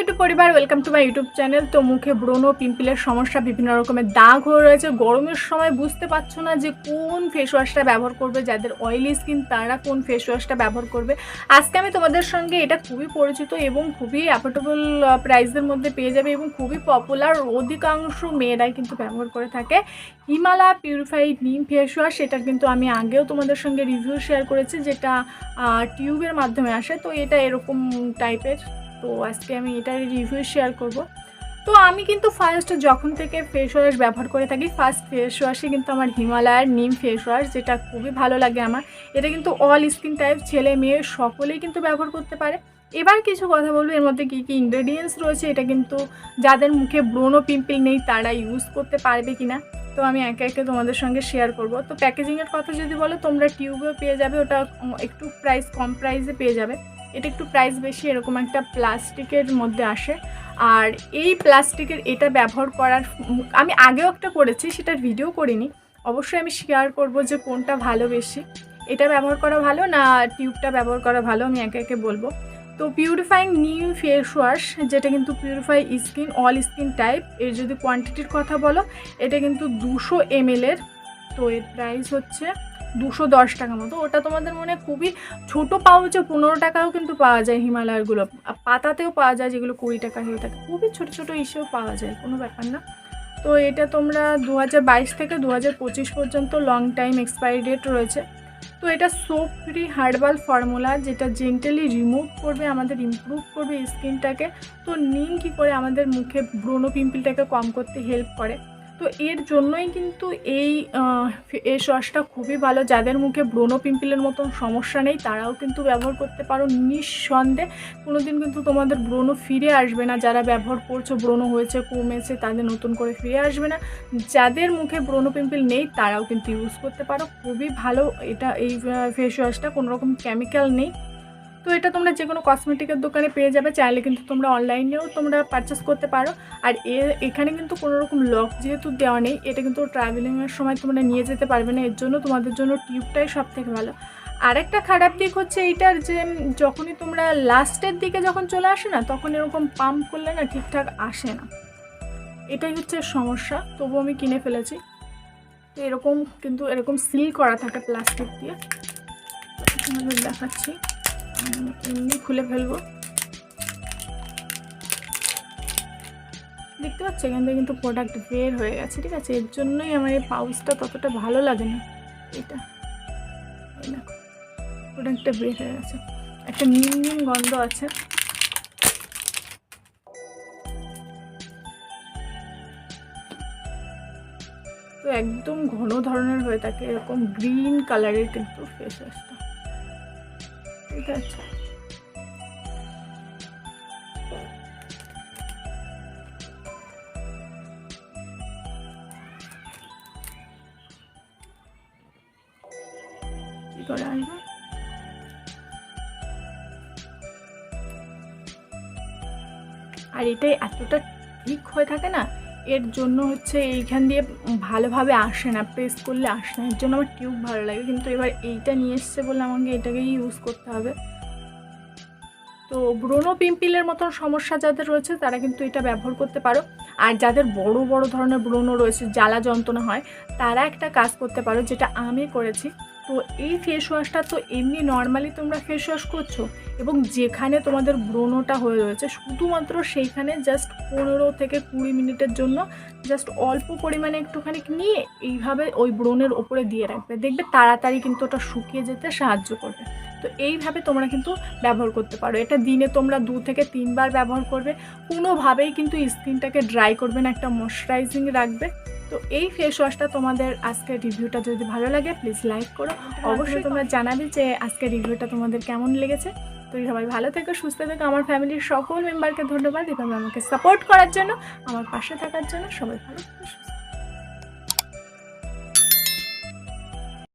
YouTube পরিবার welcome to my YouTube channel তো মুখে ব্রণ, পিম্পলের সমস্যা, বিভিন্ন রকমের দাগ হয়ে রয়েছে। গরমের সময় বুঝতে পারছ না যে কোন ফেস ওয়াশটা ব্যবহার করবে, যাদের অয়েলি স্কিন তারা কোন ফেস ওয়াশটা ব্যবহার করবে। আজকে আমি তোমাদের সঙ্গে এটা খুবই পরিচিত এবং খুবই অ্যাফোর্ডেবল প্রাইসের মধ্যে পেয়ে যাবে এবং খুবই পপুলার অধিকাংশ মেয়েরাই কিন্তু ব্যবহার করে থাকে। Himalaya purified neem face wash এটা কিন্তু আমি আগেও তোমাদের সঙ্গে রিভিউ শেয়ার করেছি, যেটা টিউবের মাধ্যমে আসে। তো এটা এরকম টাইপের তো আজকে আমি এটার রিভিউ শেয়ার করব। তো আমি কিন্তু ফার্স্ট যখন থেকে ফেস ওয়াশ ব্যবহার করে থাকি ফার্স্ট ফেস ওয়াশে কিন্তু আমার হিমালয়ার নিম ফেস ওয়াশ যেটা খুবই ভালো লাগে আমার। এটা কিন্তু অল স্কিন টাইপ ছেলে, মেয়ে, সকলেই কিন্তু ব্যবহার করতে পারে। এবার কিছু কথা বলব, এর মধ্যে কী কী ইনগ্রেডিয়েন্টস রয়েছে, এটা কিন্তু যাদের মুখে ব্রণ পিম্পল নেই, তারা ইউজ করতে পারবে কি না তো আমি একে একে তোমাদের সঙ্গে শেয়ার করব। তো প্যাকেজিংয়ের কথা যদি বলো, তোমরা টিউবেও পেয়ে যাবে, ওটা একটু প্রাইস কম প্রাইসে পেয়ে যাবে। এটা একটু প্রাইস বেশি, এরকম একটা প্লাস্টিকের মধ্যে আসে। আর এই প্লাস্টিকের এটা ব্যবহার করার আমি আগেও একটা করেছি, সেটার ভিডিও করিনি। অবশ্যই আমি শেয়ার করব যে কোনটা ভালো বেশি। এটা ব্যবহার করা ভালো না টিউবটা ব্যবহার করা ভালো? আমি একে একে বলব। তো পিউরিফাইং নিউ ফেস ওয়াশ যেটা কিন্তু পিউরিফাই স্কিন অল স্কিন টাইপের যদি কোয়ান্টিটির কথা বলো, এটা কিন্তু দুশো এম এর তো এর প্রাইস হচ্ছে দুশো দশ টাকা মতো। ওটা তোমাদের মনে খুবই ছোটো পাউচে, পনেরো টাকাও কিন্তু পাওয়া যায় হিমালয়ারগুলো আর পাতাতেও পাওয়া যায় যেগুলো কুড়ি টাকা হয়ে থাকে খুবই ছোটো ছোটো ইসেও পাওয়া যায়, কোনো ব্যাপার না। তো এটা তোমরা দু হাজার বাইশ থেকে দু হাজার পঁচিশ পর্যন্ত লং টাইম এক্সপায়ারি ডেট রয়েছে। তো এটা সোপ ফ্রি হার্বাল ফর্মুলা যেটা জেন্টালি রিমুভ করবে, আমাদের ইম্প্রুভ করবে স্কিনটাকে তো নিম কী করে আমাদের মুখে ব্রণ পিম্পলটাকে কম করতে হেল্প করে? তো এর জন্যই কিন্তু এই এই সসটা খুবই ভালো। যাদের মুখে ব্রণ পিম্পলের মতন সমস্যা নেই, তারাও কিন্তু ব্যবহার করতে পারো নিঃসন্দেহে। কোনো দিন কিন্তু তোমাদের ব্রণ ফিরে আসবে না। যারা ব্যবহার করছ, ব্রণ হয়েছে, কমেছে, তাদের নতুন করে ফিরে আসবে না। যাদের মুখে ব্রণ পিম্পল নেই, তারাও কিন্তু ইউজ করতে পারো। খুবই ভালো। এটা এই ফেস ওয়াশটা কোনো রকম কেমিক্যাল নেই। তো এটা তোমরা যে কোনো কসমেটিকের দোকানে পেয়ে যাবে। চাইলে কিন্তু তোমরা অনলাইনেও তোমরা পারচেস করতে পারো। আর এখানে কিন্তু কোনো রকম লক যেহেতু দেওয়া নেই, এটা কিন্তু ট্রাভেলিংয়ের সময় তোমরা নিয়ে যেতে পারবে না। এর জন্য তোমাদের জন্য টিউবটাই সব থেকে ভালো। আরেকটা খারাপ দিক হচ্ছে এইটার যে, যখনই তোমরা লাস্টের দিকে যখন চলে আসে না, তখন এরকম পাম্প করলে না ঠিকঠাক আসে না। এটাই হচ্ছে সমস্যা। তবু আমি কিনে ফেলেছি। তো এরকম কিন্তু এরকম সিল করা থাকে প্লাস্টিক দিয়ে। তোমাদের দেখাচ্ছি। এমনি খুলে ফেলব। দেখতে পাচ্ছ, এখান থেকে কিন্তু প্রোডাক্ট বের হয়ে গেছে, ঠিক আছে? এর জন্যই আমার এই পাউচটা ততটা ভালো লাগে না। এটা প্রোডাক্টটা বের হয়ে গেছে। একটা নিম নিম গন্ধ আছে। তো একদম ঘন ধরনের হয়ে থাকে, এরকম গ্রিন কালারের কিন্তু ফেস ওয়াশটা ঠিক আছে। কি করে আসবে আর এটাই এতটা ঠিক হয়ে থাকে না এর জন্য হচ্ছে এইখান দিয়ে ভালোভাবে আসে না প্রেস করলে আসে না। এর জন্য আমার টিউব ভালো লাগে। কিন্তু এবার এইটা নিয়ে এসছে বলে আমাকে এটাকেই ইউজ করতে হবে। তো ব্রণ পিম্পিলের মতন সমস্যা যাদের রয়েছে, তারা কিন্তু এটা ব্যবহার করতে পারো। আর যাদের বড় বড় ধরনের ব্রণ রয়েছে, জ্বালা যন্ত্রণা হয়, তারা একটা কাজ করতে পারো, যেটা আমি করেছি। তো এই ফেস ওয়াশটা তো এমনি নর্মালি তোমরা ফেস ওয়াশ করছ এবং যেখানে তোমাদের ব্রণটা হয়ে রয়েছে শুধুমাত্র সেইখানে জাস্ট পনেরো থেকে কুড়ি মিনিটের জন্য জাস্ট অল্প পরিমাণে একটুখানি নিয়ে এইভাবে ওই ব্রণের ওপরে দিয়ে রাখবে। দেখবে তাড়াতাড়ি কিন্তু ওটা শুকিয়ে যেতে সাহায্য করবে। তো এইভাবে তোমরা কিন্তু ব্যবহার করতে পারো। এটা দিনে তোমরা দু থেকে তিনবার ব্যবহার করবে। কোনোভাবেই কিন্তু স্কিনটাকে ড্রাই করবে না। একটা ময়শ্চারাইজিং রাখবে। তো এই ফেস ওয়াশটা তোমাদের আজকের রিভিউটা যদি ভালো লাগে প্লিজ লাইক করো। অবশ্যই তোমরা জানাবে যে আজকের রিভিউটা তোমাদের কেমন লেগেছে। তো সবাই ভালো থেকো সুস্থ থেকো। আমার ফ্যামিলির সকল মেম্বারকে ধন্যবাদ এভাবে আমাকে সাপোর্ট করার জন্য আমার পাশে থাকার জন্য সবাই ভালো থেকে সুস্থ।